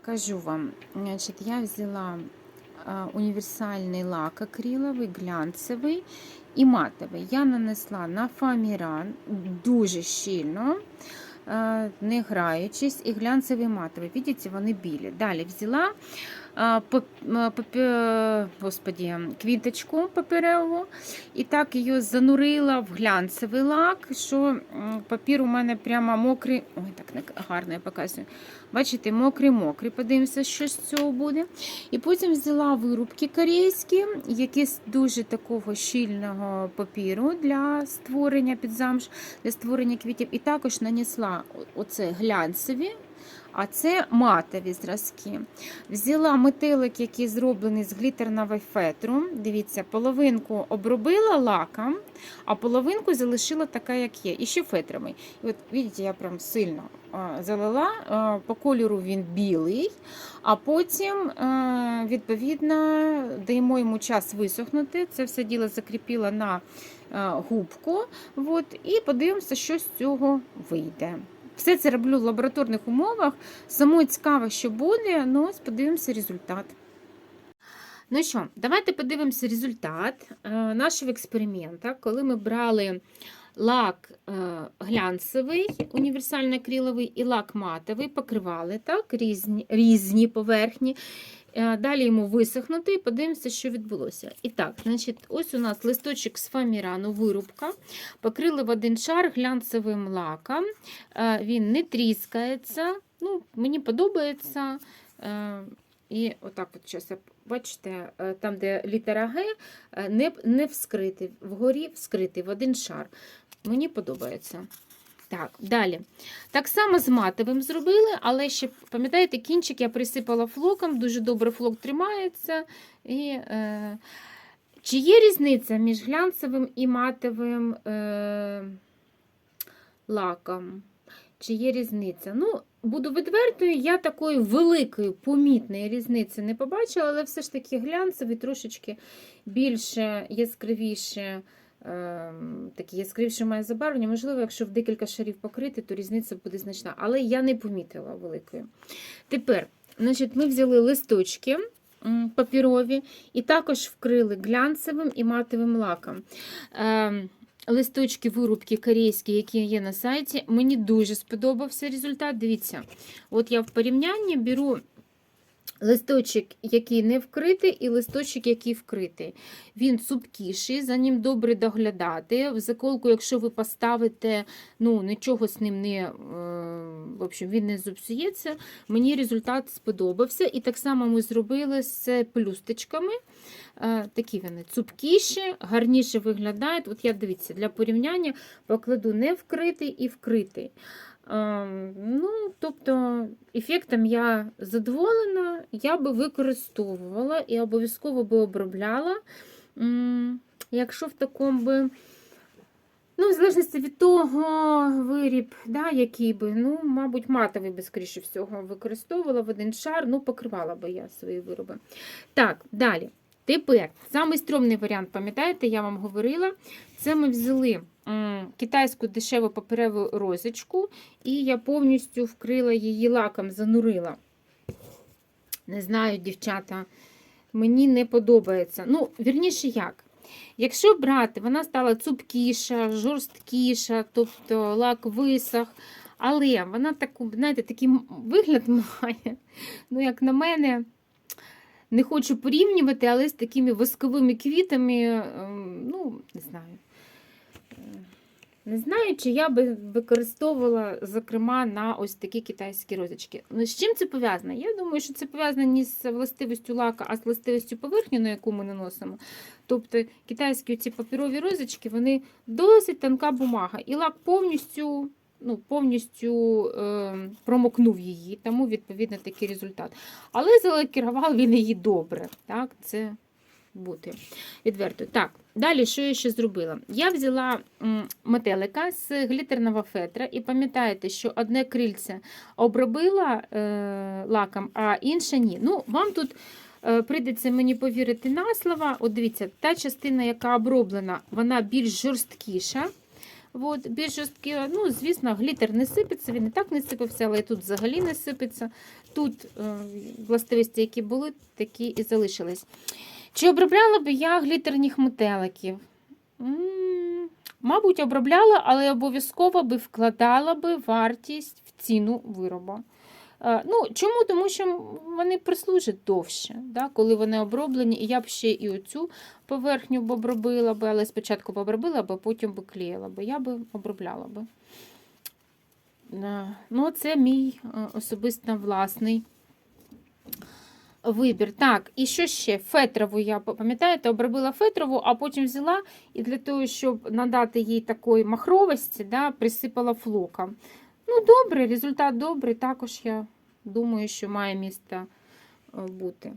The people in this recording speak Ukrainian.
Покажу вам. Значит, я взяла универсальный лак акриловий, глянцевий і матовий. Я нанесла на фаміран дуже щільно, не граючись, і глянцевий матовий. Видите, вони білі. Далі взяла пап- а, папе- господі, квіточку паперову і так її занурила в глянцевий лак, що папір у мене прямо мокрий. Ой, так не гарно я показую. Бачите, мокрий-мокрий. Подивимося, що з цього буде. І потім взяла вирубки корейські, які з дуже такого щільного папіру для створення під замш, для створення квітів. І також нанесла оце глянцеві. А це матові зразки. Взяла метелик, який зроблений з глітерного фетру. Дивіться, половинку обробила лаком, а половинку залишила така, як є. І ще фетровий. І от, бачите, я прям сильно залила. По кольору він білий, а потім, відповідно, даємо йому час висохнути. Це все діло закріпила на губку. От, і подивимося, що з цього вийде. Все це роблю в лабораторних умовах. Самому цікаво, що буде. Ну, ось подивимося результат. Ну що, давайте подивимося результат е, нашого експерименту, коли ми брали лак е, глянцевий, універсально акриловий і лак матовий, покривали так, різні, різні поверхні. Е, Далі йому висохнути і подивимося, що відбулося. І так, значить, ось у нас листочок з фамірану, вирубка. Покрили в один шар глянцевим лаком. Е, Він не тріскається. Ну, Мені подобається. Е, І отак, от зараз, бачите, там, де літера Г, не, не вскритий, вгорі вскритий в один шар. Мені подобається. Так, далі. Так само з матовим зробили, але ще, пам'ятаєте, кінчик я присипала флоком, дуже добре флок тримається. І, е, чи є різниця між глянцевим і матовим е, лаком? Чи є різниця? Ну, буду відвертою, я такої великої помітної різниці не побачила, але все ж таки глянцевий трошечки більше яскравіше. Ем, такі яскравіше має забарвлення. Можливо, якщо в декілька шарів покрити, то різниця буде значна. Але я не помітила великої. Тепер, значить, ми взяли листочки папірові і також вкрили глянцевим і матовим лаком. Ем, Листочки вирубки корейські, які є на сайті. Мені дуже сподобався результат. Дивіться, от я в порівнянні беру листочок, який не вкритий, і листочок, який вкритий. Він цупкіший, за ним добре доглядати. В заколку, якщо ви поставите, ну, нічого з ним не е, в общем, він не зіпсується. Мені результат сподобався. І так само ми зробили з плюсточками. Е, Такі вони цупкіші, гарніше виглядають. От я дивіться, для порівняння покладу не вкритий і вкритий. Ем, Ну, тобто, ефектом я задоволена, я би використовувала і обов'язково би обробляла, якщо в такому би. Ну, в залежності від того виріб, да, який би, ну, мабуть, матовий би, скоріше всього, використовувала в один шар, ну, покривала би я свої вироби. Так, далі. Тепер, самий стрьомний варіант, пам'ятаєте, я вам говорила, це ми взяли китайську дешеву папереву розочку, і я повністю вкрила її лаком, занурила. Не знаю, дівчата, мені не подобається. Ну, вірніше, як? Якщо брати, вона стала цупкіша, жорсткіша, тобто лак висох, але вона таку, знаєте, такий вигляд має, ну, як на мене, не хочу порівнювати, але з такими восковими квітами, ем, ну, не знаю. Е, Не знаю, чи я би використовувала, зокрема, на ось такі китайські розочки. Ну, з чим це пов'язано? Я думаю, що це пов'язано не з властивістю лака, а з властивістю поверхні, на яку ми наносимо. Тобто китайські ці папірові розочки, вони досить тонка бумага. І лак повністю, ну, повністю е, промокнув її, тому відповідно такий результат. Але залакірував він її добре. Так, це бути відверто. Так, далі, що я ще зробила? Я взяла метелика з глітерного фетра, і пам'ятаєте, що одне крильце обробила е, лаком, а інше ні. Ну, вам тут е, прийдеться мені повірити на слово. От дивіться, та частина, яка оброблена, вона більш жорсткіша. От, більш жорсткі, ну, звісно, глітер не сипеться, він і так не сипався, але і тут взагалі не сипеться. Тут е, властивості, які були, такі і залишились. Чи обробляла би я глітерних метеликів? Мабуть, обробляла, але обов'язково би вкладала би вартість в ціну виробу. Е, Ну, чому? Тому що вони прислужать довше, да? коли вони оброблені, і я б ще і оцю поверхню б обробила би, але спочатку б обробила, а потім би клеїла би. Я би обробляла би. Е, Ну, це мій е, особисто власний вибір. Так, і що ще? Фетрову я, пам'ятаєте, обробила фетрову, а потім взяла і для того, щоб надати їй такої махровості, да, присипала флоком. Ну, добре, результат добрий, також я думаю, що має місце е, бути.